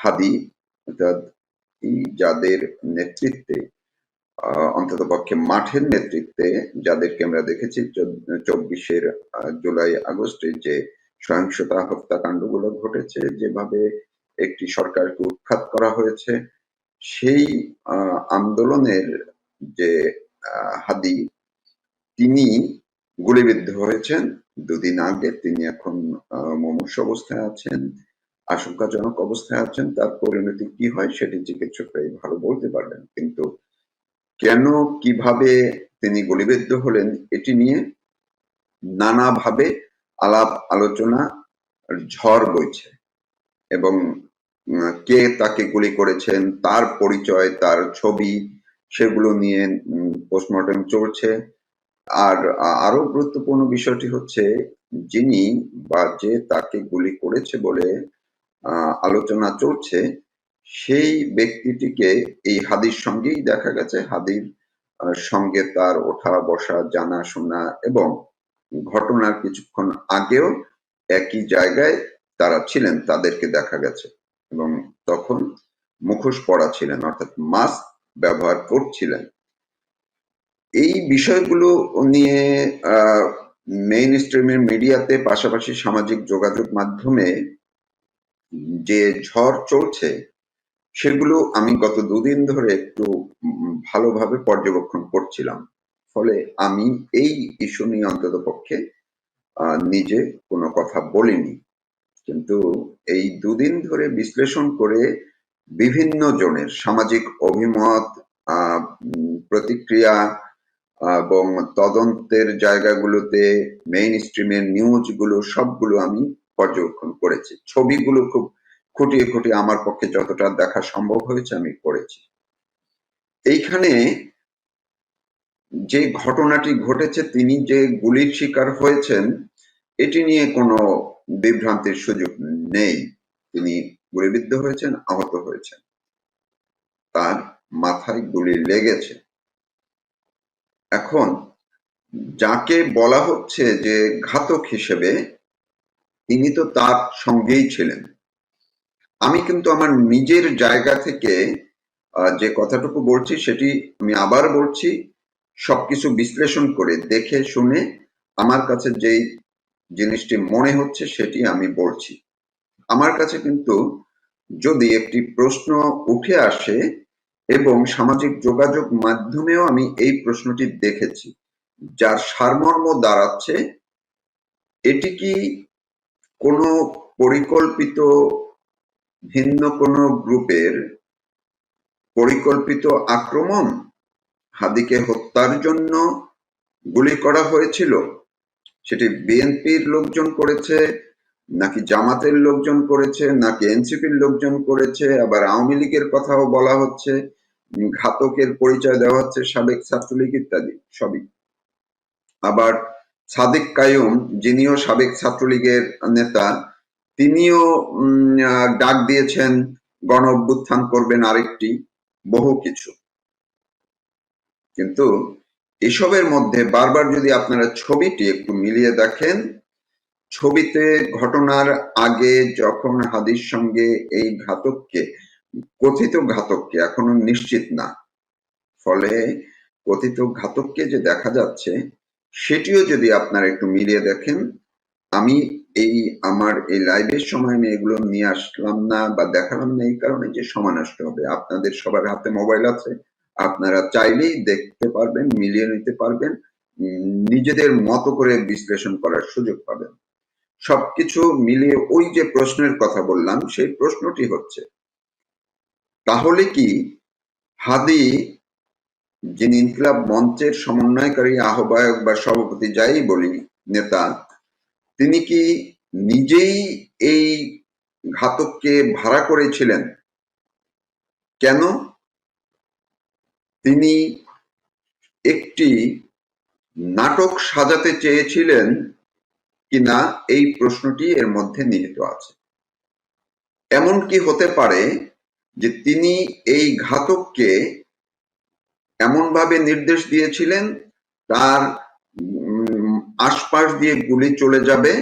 হাদি যাদের নেতৃত্বে অন্তত পক্ষে মাঠের নেতৃত্বে যাদেরকে আমরা দেখেছি চব্বিশের জুলাই, আগস্টে যে সহিংসতা হত্যাকাণ্ডগুলো ঘটেছে, যেভাবে একটি সরকারকে উৎখাত করা হয়েছে, সেই আন্দোলনের যে হাদি, তিনি গুলিবিদ্ধ হয়েছেন। দুদিন আগে তিনি এখন মমস্য অবস্থায় আছেন। আশঙ্কাজনক অবস্থায় আছেন, তার পরিণতি কি হয় সেটি চিকিৎসকরাই ভালো বলতে পারবেন কিন্তু কেন, কীভাবে তিনি গুলিবিদ্ধ হলেন, এটি নিয়ে নানাভাবে আলাপ আলোচনা ঝড় বইছে এবং কে তাকে গুলি করেছেন, তার পরিচয়, তার ছবি, সেগুলো নিয়ে পোস্টমর্টম চলছে। আর আরও গুরুত্বপূর্ণ বিষয়টি হচ্ছে, যিনি বা যে তাকে গুলি করেছে বলে আলোচনা চলছে, সেই ব্যক্তিটিকে এই হাদির সঙ্গেই দেখা গেছে। হাদির সঙ্গে তার ওঠা, বসা, জানা, শোনা এবং ঘটনার কিছুক্ষণ আগেও একই জায়গায় তারা ছিলেন, তাদেরকে দেখা গেছে এবং তখন মুখোশ পড়া ছিলেন, অর্থাৎ মাস্ক ব্যবহার করছিলেন। এই বিষয়গুলো নিয়ে মেইন স্ট্রিমের মিডিয়াতে পাশাপাশি সামাজিক যোগাযোগ মাধ্যমে যে ঝড় চলছে, সেগুলো আমি গত দুদিন ধরে একটু ভালোভাবে পর্যবেক্ষণ করছিলাম। ফলে আমি এই ইস্যু নিয়ে অন্তত পক্ষে নিজে কোনো কথা বলিনি। কিন্তু এই দুদিন ধরে বিশ্লেষণ করে বিভিন্ন জনের সামাজিক অভিমত প্রতিক্রিয়া, এবং তদন্তের জায়গাগুলোতে মেইন স্ট্রিমের নিউজগুলো সবগুলো আমি পর্যবেক্ষণ করেছি। ছবিগুলো খুব খুঁটিয়ে খুঁটিয়ে আমার পক্ষে যতটা দেখা সম্ভব হয়েছে আমি করেছি। এইখানে যে ঘটনাটি ঘটেছে, তিনি যে গুলির শিকার হয়েছেন, এটি নিয়ে কোনো বিভ্রান্তির সুযোগ নেই। তিনি গুলিবিদ্ধ হয়েছেন, আহত হয়েছেন। তার মাথায় গুলি লেগেছে। এখন যাকে বলা হচ্ছে যে ঘাতক হিসেবে তিনি তো তার সঙ্গেই ছিলেন। আমি কিন্তু আমার নিজের জায়গা থেকে যে কথাটুকু বলছি সেটি আমি আবার বলছি, সবকিছু বিশ্লেষণ করে দেখে শুনে আমার কাছে যেই জিনিসটি মনে হচ্ছে সেটি আমি বলছি। আমার কাছে কিন্তু যদি একটি প্রশ্ন উঠে আসে এবং সামাজিক যোগাযোগ মাধ্যমেও আমি এই প্রশ্নটি দেখেছি, যার সারমর্ম দাঁড়াচ্ছে, এটি কি কোনো পরিকল্পিত ভিন্ন কোনো গ্রুপের পরিকল্পিত আক্রমণ হাদিকে হত্যার জন্য গুলি করা হয়েছিল? সেটি বিএনপির লোকজন করেছে, নাকি জামাতের লোকজন করেছে, নাকি এনসিপির লোকজন করেছে, আবার আওয়ামী লীগের কথাও বলা হচ্ছে, ঘাতকের পরিচয় দেওয়া হচ্ছে সাবেক ছাত্রলীগ ইত্যাদি, সবই। আবার সাদিক কায়ুম, যিনিও সাবেক ছাত্রলীগের নেতা, তিনিও ডাক দিয়েছেন, গণ অভ্যুত্থান করবেন আরেকটি, বহু কিছু। কিন্তু এসবের মধ্যে বারবার যদি আপনারা ছবিটি একটু মিলিয়ে দেখেন, ছবিতে ঘটনার আগে যখন হাদির সঙ্গে এই ঘাতককে, কথিত ঘাতককে এখনও নিশ্চিত না, ফলে কথিত ঘাতককে যে দেখা যাচ্ছে সেটিও যদি আপনারা একটু মিলিয়ে দেখেন, আমি এই আমার এই লাইভের সময় আমি এগুলো নিয়ে আসলাম না বা দেখালাম না, এই কারণে যে সময় নষ্ট হবে। আপনাদের সবার হাতে মোবাইল আছে, আপনারা চাইলেই দেখতে পারবেন, মিলিয়ে নিতে পারবেন নিজেদের মতো করে বিশ্লেষণ করার সুযোগ পাবেন। সবকিছু মিলিয়ে ওই যে প্রশ্নের কথা বললাম, সেই প্রশ্নটি হচ্ছে, তাহলে কি হাদি যিনি ইনকিলাব মঞ্চের সমন্বয়কারী আহ্বায়ক বা সভাপতি যাই বলি নেতা, তিনি কি নিজেই এই ঘাতককে ভাড়া করেছিলেন? কেন? তিনি একটি নাটক সাজাতে চেয়েছিলেন কিনা এই প্রশ্নটি এর মধ্যে নিহিত আছে। এমন কি হতে পারে যে তিনি এই ঘাতককে এমনভাবে নির্দেশ দিয়েছিলেন, তার আশপাশ দিয়ে গুলি চলে যাবে,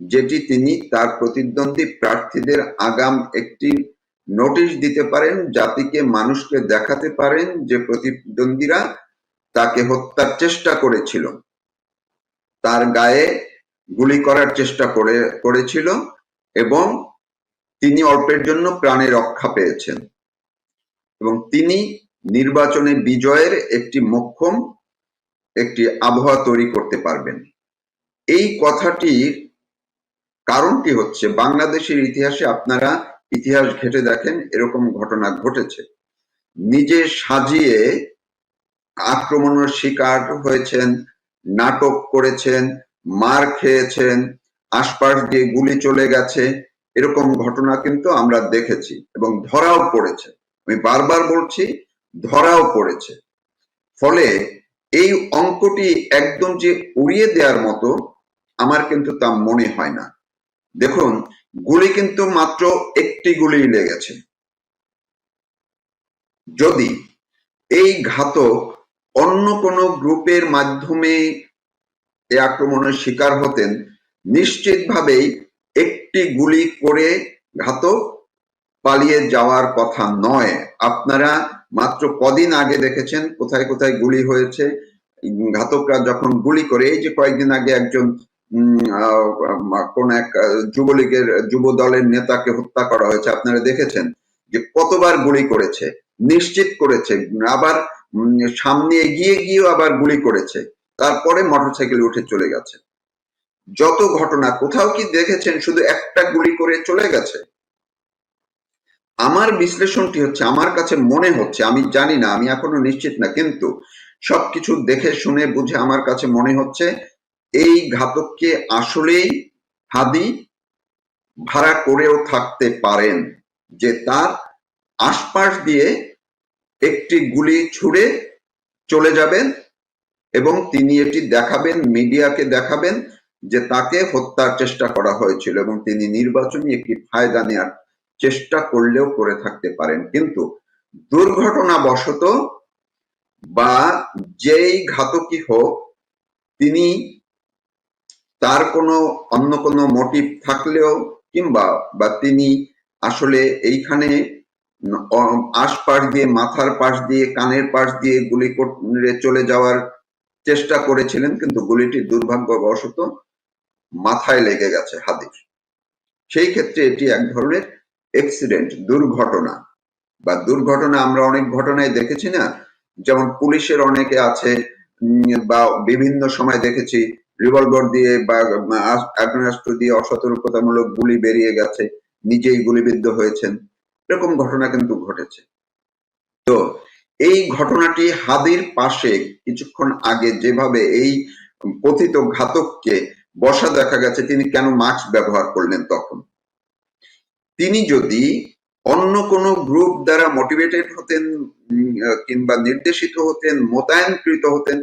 যেটি তিনি তার প্রতিদ্বন্দ্বী প্রার্থীদের আগাম একটি নোটিশ দিতে পারেন, জাতিকে মানুষকে দেখাতে পারেন যে প্রতিদ্বন্দ্বীরা তাকে হত্যার চেষ্টা করেছিল। তার গায়ে গুলি করার চেষ্টা করে, করেছিল এবং তিনি অল্পের জন্য প্রাণে রক্ষা পেয়েছেন। এবং তিনি নির্বাচনে বিজয়ের একটি মোক্ষম, একটি আবহাওয়া তৈরি করতে পারবেন। এই কথাটির কারণটি হচ্ছে, বাংলাদেশের ইতিহাসে আপনারা ইতিহাস ঘেটে দেখেন, এরকম ঘটনা ঘটেছে। নিজে সাজিয়ে আক্রমণের শিকার হয়েছেন, নাটক করেছেন, মার খেয়েছেন, আশপাশ দিয়ে গুলি চলে গেছে, এরকম ঘটনা কিন্তু আমরা দেখেছি এবং ধরাও পড়েছে। আমি বারবার বলছি ধরাও পড়েছে। ফলে এই অঙ্কটি একদম যে উড়িয়ে দেওয়ার মতো, আমার কিন্তু তা মনে হয় না। দেখুন, গুলি কিন্তু মাত্র একটি গুলি লেগেছে। যদি এই ঘাতক অন্য কোনো গ্রুপের মাধ্যমে এই আক্রমণের শিকার হতেন, নিশ্চিতভাবেই একটি গুলি করে ঘাতক পালিয়ে যাওয়ার কথা নয়। আপনারা মাত্র কদিন আগে দেখেছেন কোথায় কোথায় গুলি হয়েছে। ঘাতকরা যখন গুলি করে, এই যে কয়েকদিন আগে একজন কোন এক যুবলীগের যুব দলের নেতাকে হত্যা করা হয়েছে। আপনারা দেখেছেন যে কতবার গুলি করেছে, নিশ্চিত করেছে, আবার সামনে এগিয়ে গিয়েও আবার গুলি করেছে। তারপরে মোটরসাইকেল উঠে চলে গেছে। যত ঘটনা, কোথাও কি দেখেছেন শুধু একটা গুলি করে চলে গেছে? আমার বিশ্লেষণটি হচ্ছে, আমার কাছে মনে হচ্ছে, আমি জানি না, আমি এখনও নিশ্চিত না, কিন্তু সবকিছু দেখে, শুনে, বুঝে আমার কাছে মনে হচ্ছে, এই ঘাতককে আসলেই হাদি ভাড়া করেও থাকতে পারেন, যে তার আশপাশ দিয়ে একটি গুলি ছুড়ে চলে যাবেন এবং তিনি এটি দেখাবেন, মিডিয়াকে দেখাবেন যে তাকে হত্যার চেষ্টা করা হয়েছিল এবং তিনি নির্বাচনী একটি ফায়দা নেওয়ার চেষ্টা করলেও করে থাকতে পারেন। কিন্তু দুর্ঘটনাবশত বা যেই ঘাতকই হোক, তিনি তার কোনো অন্য কোনো মোটিভ থাকলেও কিংবা বা তিনি আসলে এইখানে আশপাশ দিয়ে, মাথার পাশ দিয়ে, কানের পাশ দিয়ে গুলি করে চলে যাওয়ার চেষ্টা করেছিলেন, কিন্তু গুলিটি দুর্ভাগ্যবশত মাথায় লেগে গেছে হাদির সেই ক্ষেত্রে এটি এক ধরনের অ্যাক্সিডেন্ট দুর্ঘটনা। বা দুর্ঘটনা আমরা অনেক ঘটনায় দেখেছি না? যেমন পুলিশের অনেকে আছে বা বিভিন্ন সময় দেখেছি রিভলভার দিয়ে বা আগ্নেয়াস্ত্র দিয়ে অসতর্কতামূলক গুলি বেরিয়ে গেছে, নিজেই গুলিবিদ্ধ হয়েছেন। এরকম ঘটনা কিন্তু ঘটেছে। তো এই ঘটনাটি হাদির পাশে কিছুক্ষণ আগে যেভাবে এই পতিত ঘাতককে বসা দেখা গেছে, তিনি কেন মাস্ক ব্যবহার করলেন তখন? তিনি যদি অন্য কোনো গ্রুপ দ্বারা মোটিভেটেড হতেন কিংবা নির্দেশিত হতেন, মোতায়েনকৃত হতেন,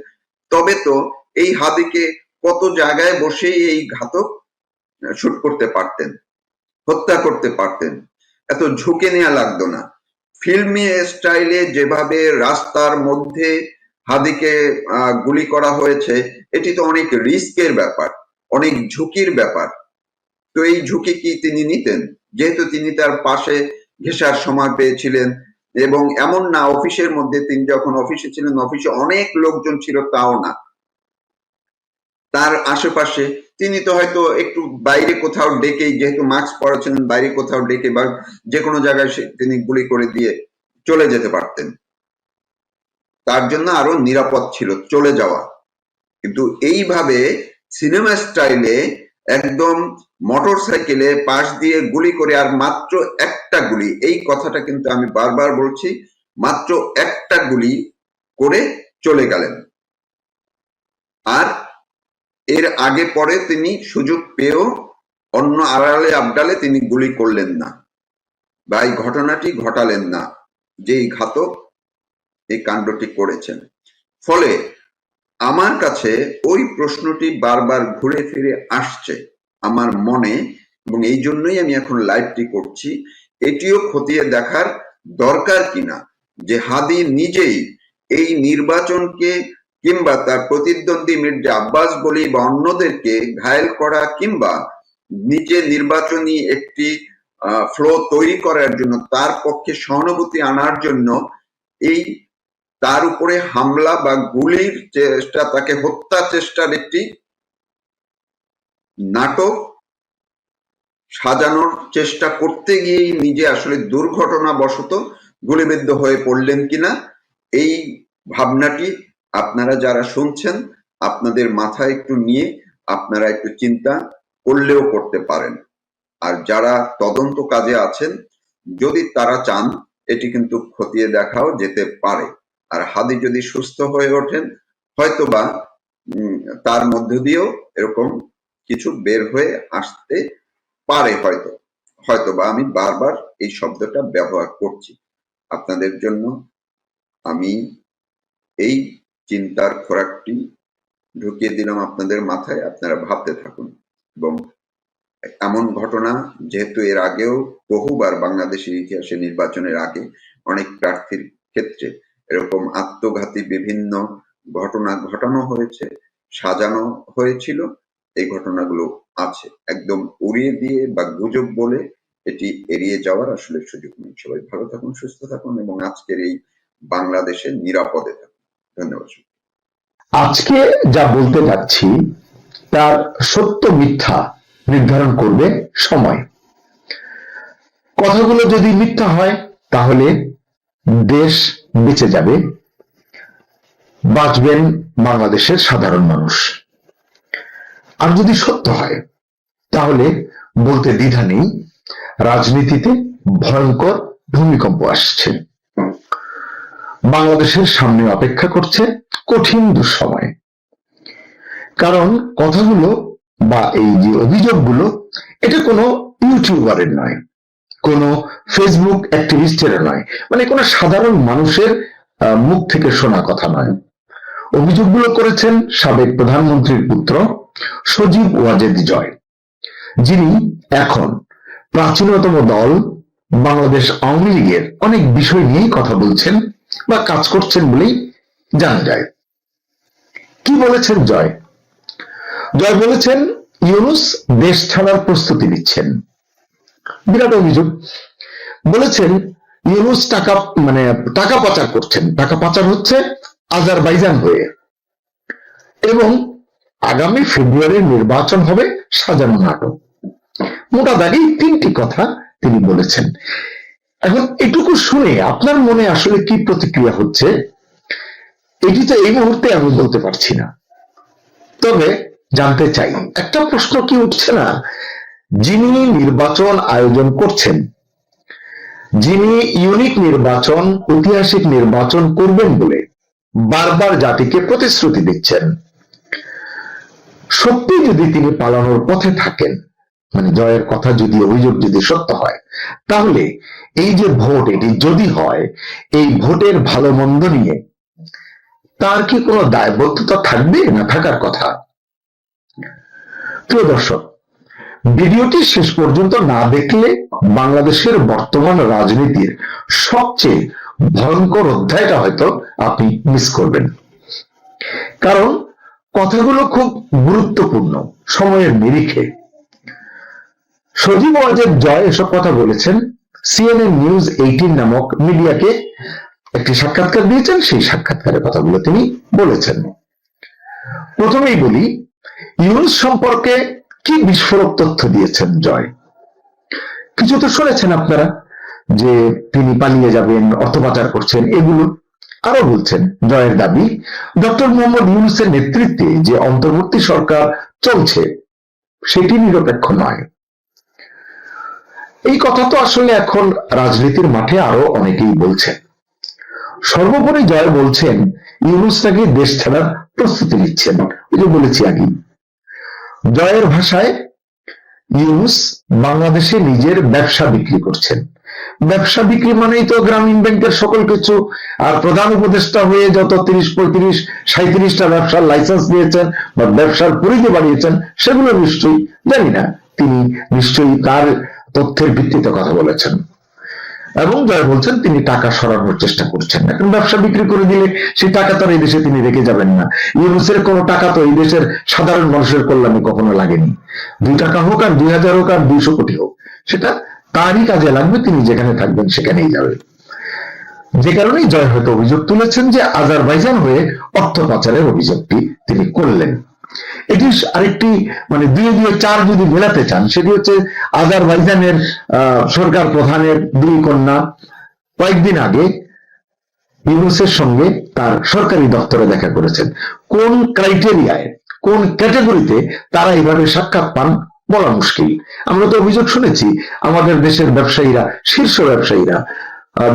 তবে তো এই হাদিকে কত জায়গায় বসেই এই ঘাতক শুট করতে পারতেন, হত্যা করতে পারতেন। এত ঝুঁকে নেওয়া লাগতো না। ফিল্মি স্টাইলে যেভাবে রাস্তার মধ্যে হাদিকে গুলি করা হয়েছে, এটি তো অনেক রিস্কের ব্যাপার, অনেক ঝুঁকির ব্যাপার। তো এই ঝুঁকি কি তিনি নিতেন? যেহেতু তিনি তার পাশে ঘেসার সময় পেয়েছিলেন এবং এমন না, অফিসের মধ্যে তিনি যখন অফিসে ছিলেন, অফিসে অনেক লোকজন ছিল, তাও না। তার আশেপাশে তিনি তো হয়তো একটু বাইরে কোথাও ডেকে, যেহেতু মাস্ক পরাচ্ছিলেন বাইরে কোথাও ডেকে বা যে কোনো জায়গায় তিনি গুলি করে দিয়ে চলে যেতে পারতেন। তার জন্য আরও নিরাপদ ছিল, চলে যাওয়া। কিন্তু এইভাবে সিনেমা স্টাইলে একদম মোটর সাইকেলে পাশ দিয়ে গুলি করে আর মাত্র একটা গুলি, এই কথাটা কিন্তু আমি বারবার বলছি, মাত্র একটা গুলি করে চলে গেলেন। আর এর আগে পরে তিনি সুযোগ পেয়েও অন্য আড়ালে আবডালে তিনি গুলি করলেন না। বা এই ঘটনাটি ঘটালেন না, যেই ঘাতক এই কাণ্ডটি করেছেন। ফলে আমার কাছে ওই প্রশ্নটি বারবার ঘুরে ফিরে আসছে আমার মনে এবং এই জন্যই আমি এখন লাইভটি করছি। এটিও খতিয়ে দেখার দরকার কিনা? যে হাদি নিজেই এই নির্বাচনকে কিংবা তার প্রতিদ্বন্দ্বী মির্জা আব্বাস বলি বা অন্যদেরকে ঘায়েল করা কিংবা নিজে নির্বাচনী একটি ফ্লো তৈরি করার জন্য তার পক্ষে সহানুভূতি আনার জন্য এই তার উপরে হামলা বা গুলির চেষ্টা, তাকে হত্যা চেষ্টার একটি নাটক সাজানোর চেষ্টা করতে গিয়েই নিজে আসলে দুর্ঘটনা বশত গুলিবিদ্ধ হয়ে পড়লেন কিনা, এই ভাবনাটি আপনারা যারা শুনছেন, আপনাদের মাথায় একটু নিয়ে আপনারা একটু চিন্তা করলেও করতে পারেন। আর যারা তদন্ত কাজে আছেন, যদি তারা চান, এটি কিন্তু খতিয়ে দেখাও যেতে পারে। আর হাদি যদি সুস্থ হয়ে ওঠেন, হয়তোবা তার মধ্য দিয়েও এরকম কিছু বের হয়ে আসতে পারে হয়তো। হয়তোবা আমি বারবার এই শব্দটা ব্যবহার করছি। আপনাদের জন্য আমি এই চিন্তার খোরাকটি ঢুকিয়ে দিলাম আপনাদের মাথায়, আপনারা ভাবতে থাকুন। এবং এমন ঘটনা, যেহেতু এর আগেও বহুবার বাংলাদেশের ইতিহাসে নির্বাচনের আগে অনেক প্রার্থীর ক্ষেত্রে এরকম আত্মঘাতী বিভিন্ন ঘটনা ঘটানো হয়েছে, সাজানো হয়েছিল, এই ঘটনাগুলো আছে। একদম উড়িয়ে দিয়ে বা গুজব বলে এটি এড়িয়ে যাওয়ার আসলে সুযোগ নেই। সবাই ভালো থাকুন, সুস্থ থাকুন এবং আজকের এই বাংলাদেশে নিরাপদে থাকুন। ধন্যবাদ আজকে যা বলতে যাচ্ছি, তার সত্য মিথ্যা নির্ধারণ করবে সময়। কথাগুলো যদি মিথ্যা হয়, তাহলে দেশ বেঁচে যাবে, বাঁচবেন বাংলাদেশের সাধারণ মানুষ। আর যদি সত্য হয়, তাহলে বলতে দ্বিধা নেই, রাজনীতিতে ভয়ঙ্কর ভূমিকম্প আসছে। বাংলাদেশের সামনে অপেক্ষা করছে কঠিন দুঃসময়। কারণ কথাগুলো বা এই যে অভিযোগগুলো, এটা কোনো ইউটিউবারের নয়। কোনো ফেসবুক অ্যাক্টিভিস্টের নয় মানে কোনো সাধারণ মানুষের মুখ থেকে শোনা কথা নয়। অভিযোগগুলো করেছেন সাবেক প্রধানমন্ত্রীর পুত্র সজীব ওয়াজেদ জয়, যিনি এখন প্রাচীনতম দল বাংলাদেশ আওয়ামী লীগের অনেক বিষয় নিয়েই কথা বলছেন বা কাজ করছেন বলেই জানা যায়। কি বলেছেন জয়? জয় বলেছেন, ইউনুস দেশ ছাড়ার প্রস্তুতি নিচ্ছেন। বিরাট অভিযোগ। বলেছেন, ইউনুস টাকা মানে টাকা পাচার করছেন। টাকা পাচার হচ্ছে আজারবাইজান হয়ে। এবং আগামী ফেব্রুয়ারির নির্বাচন হবে সাজানো নাটক। মোটা দাগি তিনটি কথা তিনি বলেছেন। এখন এটুকু শুনে আপনার মনে আসলে কি প্রতিক্রিয়া হচ্ছে? এটি তো এই মুহূর্তে আমি বলতে পারছি না। তবে জানতে চাই, একটা প্রশ্ন কি উঠছে না? যিনি নির্বাচন আয়োজন করছেন। যিনি ইউনিক নির্বাচন, ঐতিহাসিক নির্বাচন করবেন বলে বারবার জাতিকে প্রতিশ্রুতি দিচ্ছেন। সত্যি যদি তিনি পালানোর পথে থাকেন মানে জয়ের কথা যদি, অভিযোগ যদি সত্য হয়, তাহলে এই যে ভোট, এটি যদি হয়, এই ভোটের ভালো মন্দ নিয়ে তার কি কোনো দায়বদ্ধতা থাকবে না থাকার কথা? প্রিয় দর্শক ভিডিওটি শেষ পর্যন্ত না দেখলে বাংলাদেশের বর্তমান রাজনীতির সবচেয়ে ভয়ঙ্কর অধ্যায়টা হয়তো আপনি মিস করবেন। কারণ কথাগুলো খুব গুরুত্বপূর্ণ, সময়ের নিরিখে। সজীব ওয়াজেদ জয় এসব কথা বলেছেন সিএনএন নিউজ এইটিন নামক মিডিয়াকে একটি সাক্ষাৎকার দিয়েছেন, সেই সাক্ষাৎকারের কথাগুলো তিনি বলেছেন। প্রথমেই বলি, ইউনুস সম্পর্কে কি বিস্ফোরক তথ্য দিয়েছেন জয়? কিছু তো শুনেছেন আপনারা যে তিনি পালিয়ে যাবেন অর্থ পাচার করছেন, এগুলো আরও বলছেন জয়ের দাবি। ডক্টর মোহাম্মদ ইউনুসের নেতৃত্বে যে অন্তর্বর্তী সরকার চলছে, সেটি নিরপেক্ষ নয়। এই কথা তো আসলে এখন রাজনীতির মাঠে আরও অনেকেই বলছেন। সর্বোপরি জয় বলছেন, ইউনুস নাকি দেশ ছাড়ার প্রস্তুতি নিচ্ছেন। ওই যে বলেছি আগে জয়ের ভাষায় ইউনুস বাংলাদেশে নিজের ব্যবসা বিক্রি করছেন। ব্যবসা বিক্রি মানেই তো গ্রামীণ ব্যাংকের সকল কিছু, আর প্রধান উপদেষ্টা হয়ে যত তিরিশ, পঁয়ত্রিশ সাঁত্রিশটা ব্যবসার লাইসেন্স দিয়েছেন বা ব্যবসার পরিধি বাড়িয়েছেন, সেগুলো নিশ্চয়ই, জানি না, তিনি নিশ্চয়ই তার তথ্যের ভিত্তিতে কথা বলেছেন। এবং জয় বলছেন তিনি টাকা সরানোর চেষ্টা করছেন এখন ব্যবসা বিক্রি করে দিলে সেই টাকা তো এই দেশে তিনি রেখে যাবেন না। ইউনুসের কোনো টাকা তো এই দেশের সাধারণ মানুষের কল্যাণে কখনো লাগেনি। দুই টাকা হোক আর দুই হাজার হোক আর দুইশো কোটি হোক, সেটা তারই কাজে লাগবে, তিনি যেখানে থাকবেন সেখানেই যাবে। যে কারণেই জয় হয়তো অভিযোগ তুলেছেন যে আজারবাইজান হয়ে অর্থ পাচারের অভিযোগটি তিনি করলেন। এটি আরেকটি মানে দুয়ে দুয়ে চার যদি মেলাতে চান, সেটি হচ্ছে আজারবাইজানের সরকার প্রধানের দুই কন্যা কয়েকদিন আগে ইউনুসের সঙ্গে তার সরকারি দপ্তরে দেখা করেছেন। কোন ক্রাইটেরিয়ায়, কোন ক্যাটাগরিতে তারা এইভাবে সাক্ষাৎ পান বলা মুশকিল। আমরা তো অভিযোগ শুনেছি, আমাদের দেশের ব্যবসায়ীরা, শীর্ষ ব্যবসায়ীরা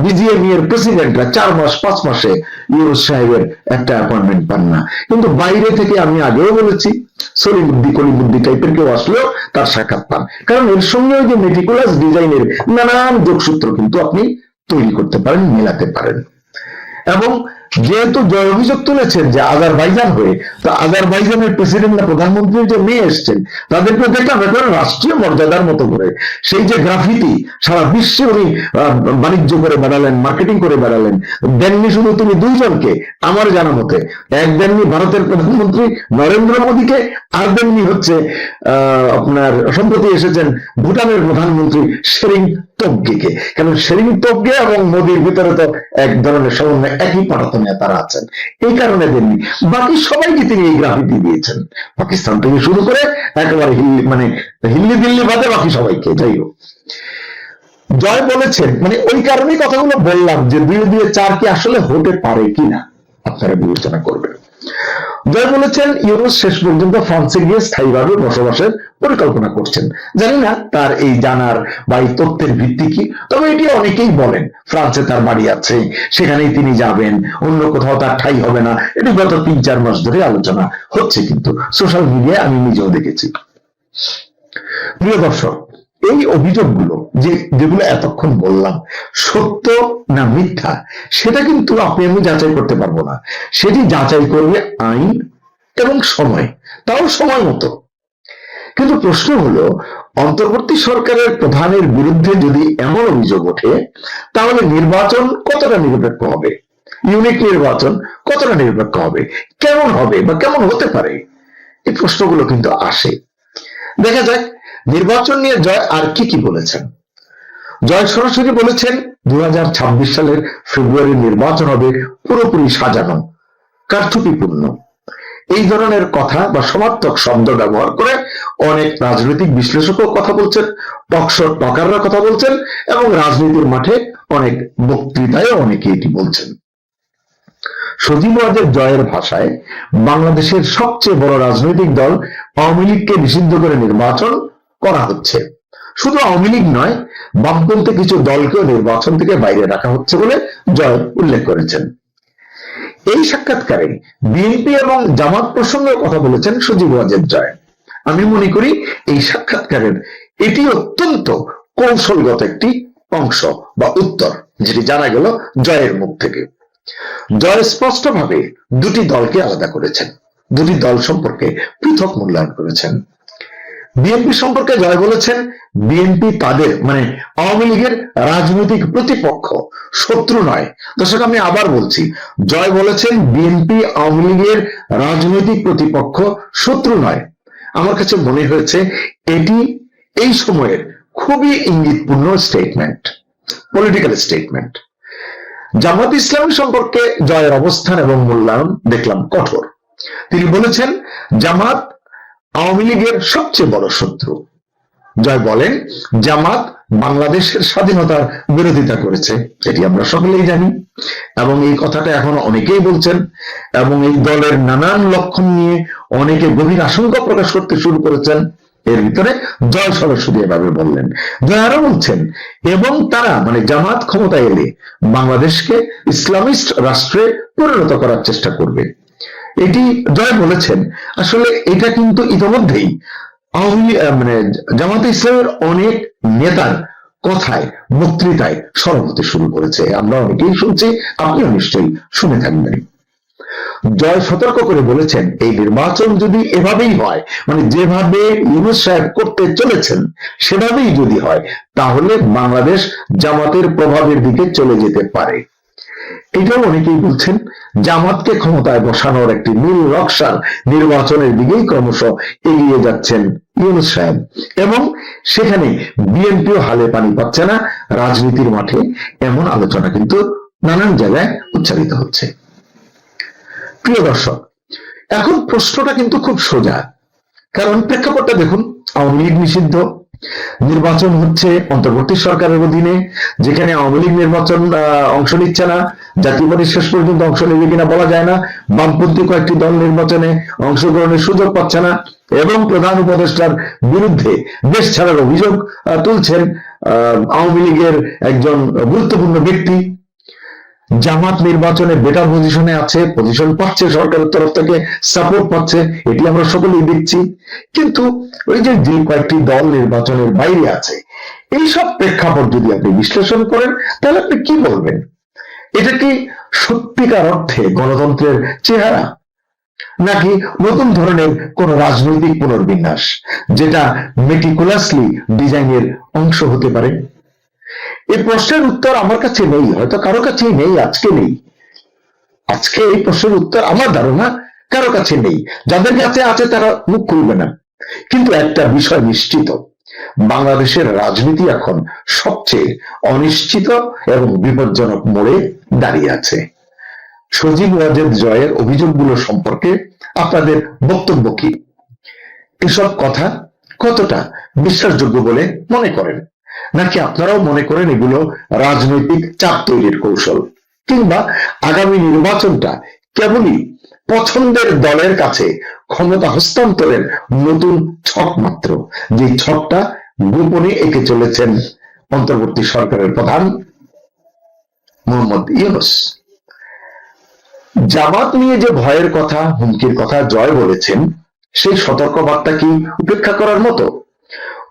বিজিএম এর প্রেসিডেন্টরা চার মাস, পাঁচ মাসে ইউনুস সাহেবের একটা অ্যাপয়েন্টমেন্ট পান না। কিন্তু বাইরে থেকে আমি আগেও বলেছি সরি বুদ্ধি কলি বুদ্ধি টাইপের কেউ আসলেও তার সাক্ষাৎ পান। কারণ এর সঙ্গে ওই যে মেটিকুলাস ডিজাইনের নানান যোগসূত্র কিন্তু আপনি তৈরি করতে পারেন, মেলাতে পারেন। এবং যেহেতু জয় অভিযোগ তুলেছেন যে আজারবাইজান হয়ে তো আজারবাইজানের প্রেসিডেন্ট না প্রধানমন্ত্রীর যে মেয়ে এসছেন তাদেরকে দেখলাম একেবারে রাষ্ট্রীয় মর্যাদার মতো করে। সেই যে গ্রাফিতি সারা বিশ্বে উনি বাণিজ্য করে বেড়ালেন মার্কেটিং করে বেড়ালেন দেননি শুধু তিনি দুইজনকে আমার জানা মতে। এক দেননি ভারতের প্রধানমন্ত্রী নরেন্দ্র মোদীকে আর দেননি হচ্ছে আহ, আপনার সম্প্রতি এসেছেন ভুটানের প্রধানমন্ত্রী শেরিং তোবগেকে। কারণ শেরিং তোবগে এবং মোদীর ভিতরে তো এক ধরনের সমন্বয়, একই পাঠাতনে তারা আছেন। এই কারণে দেননি। বাকি সবাইকে তিনি এই গ্রাফিতি দিয়েছেন। পাকিস্তান থেকে শুরু করে একেবারে হিল্লি মানে হিল্লি দিল্লি বাদে বাকি সবাইকে, যাই হোক। জয় বলেছেন মানে ওই কারণেই কথাগুলো বললাম যে দুই দুই চার কি আসলে হতে পারে কিনা, আপনারা বিবেচনা করবেন। জয় বলেছেন ইউরোস শেষ পর্যন্ত ফ্রান্সে গিয়ে স্থায়ীভাবে বসবাসের পরিকল্পনা করছেন। জানি না তার এই জানার বা এই তথ্যের ভিত্তি কি, তবে এটি অনেকেই বলেন, ফ্রান্সে তার বাড়ি আছে, সেখানেই তিনি যাবেন, অন্য কোথাও তার ঠাই হবে না। এটি গত তিন চার মাস ধরে আলোচনা হচ্ছে কিন্তু সোশ্যাল মিডিয়ায় আমি নিজেও দেখেছি। প্রিয় দর্শক এই অভিযোগগুলো যে যেগুলো এতক্ষণ বললাম, সত্য না মিথ্যা, সেটা কিন্তু আপনি আমি যাচাই করতে পারব না। সেটি যাচাই করবে আইন এবং সময়, তাও সময় মতো। কিন্তু প্রশ্ন হলো, অন্তর্বর্তী সরকারের প্রধানের বিরুদ্ধে যদি এমন অভিযোগ ওঠে, তাহলে নির্বাচন কতটা নিরপেক্ষ হবে? ইউনিক নির্বাচন কতটা নিরপেক্ষ হবে? কেমন হবে বা কেমন হতে পারে? এই প্রশ্নগুলো কিন্তু আসে। দেখা যাক নির্বাচন নিয়ে জয় আর কি কি বলেছেন? জয় সরাসরি বলেছেন দু হাজার ছাব্বিশ সালের ফেব্রুয়ারি নির্বাচন হবে পুরোপুরি সাজানো, কারচুপিপূর্ণ। এই ধরনের কথা বা সমার্থক শব্দ ব্যবহার করে অনেক রাজনৈতিক বিশ্লেষকও কথা বলছেন পক্ষ টকাররা কথা বলছেন এবং রাজনীতির মাঠে অনেক বক্তৃতায় অনেকে এটি বলছেন। সজীব ওয়াজের জয়ের ভাষায় বাংলাদেশের সবচেয়ে বড় রাজনৈতিক দল আওয়ামী লীগকে নিষিদ্ধ করে নির্বাচন করা হচ্ছে। শুধু আওয়ামী লীগ নয়, বামপন্থী কিছু দলকেও নির্বাচন থেকে বাইরে রাখা হচ্ছে বলে জয় উল্লেখ করেছেন। এই সাক্ষাৎকারে বিএনপি এবং জামাত প্রসঙ্গে কথা বলেছেন সজীব ওয়াজেদ জয়। আমি মনে করি এই সাক্ষাৎকারের এটি অত্যন্ত কৌশলগত একটি অংশ বা উত্তর, যেটি জানা গেল জয়ের মুখ থেকে। জয় স্পষ্টভাবে দুটি দলকে আলাদা করেছেন। দুটি দল সম্পর্কে পৃথক মূল্যায়ন করেছেন। বিএনপি সম্পর্কে জয় বলেছেন, বিএনপি তাদের মানে আওয়ামী লীগের রাজনৈতিক প্রতিপক্ষ, শত্রু নয়। দর্শক, আমি আবার বলছি, জয় বলেছেন, বিএনপি আওয়ামী লীগের রাজনৈতিক প্রতিপক্ষ, শত্রু নয়। আমার কাছে মনে হয়েছে, এটি এই সময়ের খুবই ইঙ্গিতপূর্ণ statement political statement Jamaat Islami সম্পর্কে জয়ের অবস্থান এবং মূল্যায়ন দেখলাম কঠোর। তিনি বলেছেন, জামাত আওয়ামী লীগের সবচেয়ে বড় শত্রু জয় বলেন জামাত বাংলাদেশের স্বাধীনতার বিরোধিতা করেছে। এটি আমরা সকলেই জানি। এবং এই কথাটা এখন অনেকেই বলছেন। এবং এই দলের নানান লক্ষণ নিয়ে অনেকে গভীর আশঙ্কা প্রকাশ করতে শুরু করেছেন। এর ভিতরে জয় সরাসরি এভাবে বললেন। জয় আরও বলছেন, এবং তারা মানে জামাত ক্ষমতায় এলে বাংলাদেশকে ইসলামিস্ট রাষ্ট্রে পরিণত করার চেষ্টা করবে। এটি জয় বলেছেন। আসলে এটা কিন্তু ইতিমধ্যেই আওয়ামী মানে জামাতে ইসলামের অনেক নেতার কথায়, বক্তৃতায় সরব হতে শুরু করেছে। আমরা অনেকেই শুনছি, আপনিও নিশ্চয়ই শুনে থাকবেন। জয় সতর্ক করে বলেছেন, এই নির্বাচন যদি এভাবেই হয় মানে যেভাবে ইউনুস সাহেব করতে চলেছেন, সেভাবেই যদি হয়, তাহলে বাংলাদেশ জামাতের প্রভাবের দিকে চলে যেতে পারে। এটাও অনেকেই বলছেন, জামাতকে ক্ষমতায় বসানোর একটি নীল নকশার নির্বাচনের দিকেই ক্রমশ এগিয়ে যাচ্ছেন ইউনুস সাহেব। এবং সেখানে বিএনপিও হালে পানি পাচ্ছে না, রাজনীতির মাঠে এমন আলোচনা কিন্তু নানান জায়গায় উচ্চারিত হচ্ছে। প্রিয় দর্শক, এখন প্রশ্নটা কিন্তু খুব সোজা। কারণ প্রেক্ষাপটটা দেখুন, আওয়ামী লীগ নিষিদ্ধ নির্বাচন হচ্ছে অন্তর্বর্তী সরকারের অধীনে, যেখানে আওয়ামী লীগ নির্বাচন অংশ নিচ্ছে না। জাতীয় পার্টি শেষ পর্যন্ত অংশ নেবে কিনা বলা যায় না। বামপন্থী কয়েকটি দল নির্বাচনে অংশগ্রহণের সুযোগ পাচ্ছে না এবং প্রধান উপদেষ্টার বিরুদ্ধে দেশ ছাড়ার অভিযোগ তুলছেন আওয়ামী লীগের একজন গুরুত্বপূর্ণ ব্যক্তি। জামাত নির্বাচনে বেটার পজিশনে আছে পজিশন পাচ্ছে, সরকারের তরফ থেকে সাপোর্ট পাচ্ছে, এটি আমরা সকলেই দেখছি। কিন্তু ওই যে যে কয়েকটি দল নির্বাচনের বাইরে আছে, এইসব প্রেক্ষাপট যদি আপনি বিশ্লেষণ করেন, তাহলে আপনি কি বলবেন? এটা কি সত্যিকার অর্থে গণতন্ত্রের চেহারা? নাকি নতুন ধরনের কোন রাজনৈতিক পুনর্বিন্যাস, যেটা মেটিকুলাসলি ডিজাইনের অংশ হতে পারে? এই প্রশ্নের উত্তর আমার কাছে নেই, হয়তো কারও কাছেই নেই, আজকে নেই। আজকে এই প্রশ্নের উত্তর আমার ধারণা কারও কাছে নেই। যাদের কাছে আছে তারা মুখ খুলবে না। কিন্তু একটা বিষয় নিশ্চিত, বাংলাদেশের রাজনীতি এখন সবচেয়ে অনিশ্চিত এবং বিপজ্জনক মোড়ে দাঁড়িয়ে আছে। সজীব ওয়াজেদ জয়ের অভিযোগগুলো সম্পর্কে আপনাদের বক্তব্য কি? এসব কথা কতটা বিশ্বাসযোগ্য বলে মনে করেন? নাকি আপনারাও মনে করেন এগুলো রাজনৈতিক চাপ তৈরির কৌশল? কিংবা আগামী নির্বাচনটা কেবলই পছন্দের দলের কাছে ক্ষমতা হস্তান্তরের নতুন ছক মাত্র? যে ছকটা গোপনে এঁকে চলেছেন অন্তর্বর্তী সরকারের প্রধান মোহাম্মদ ইউনুস। জামাত নিয়ে যে ভয়ের কথা, হুমকির কথা জয় বলেছেন, সেই সতর্কবার্তা কি উপেক্ষা করার মতো?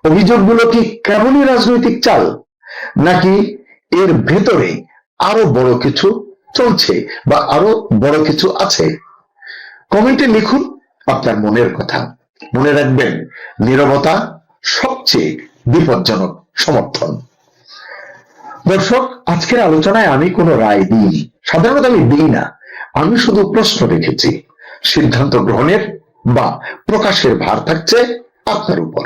অভিযোগগুলো কি কেমনই রাজনৈতিক চাল? নাকি এর ভেতরে আরও বড় কিছু চলছে বা আরও বড় কিছু আছে? কমেন্টে লিখুন আপনার মনের কথা। মনে রাখবেন, নীরবতা সবচেয়ে বিপজ্জনক সমর্থন। দর্শক, আজকের আলোচনায় আমি কোনো রায় দিইনি। সাধারণত আমি দিই না। আমি শুধু প্রশ্ন রেখেছি। সিদ্ধান্ত গ্রহণের বা প্রকাশের ভার থাকছে আপনার উপর।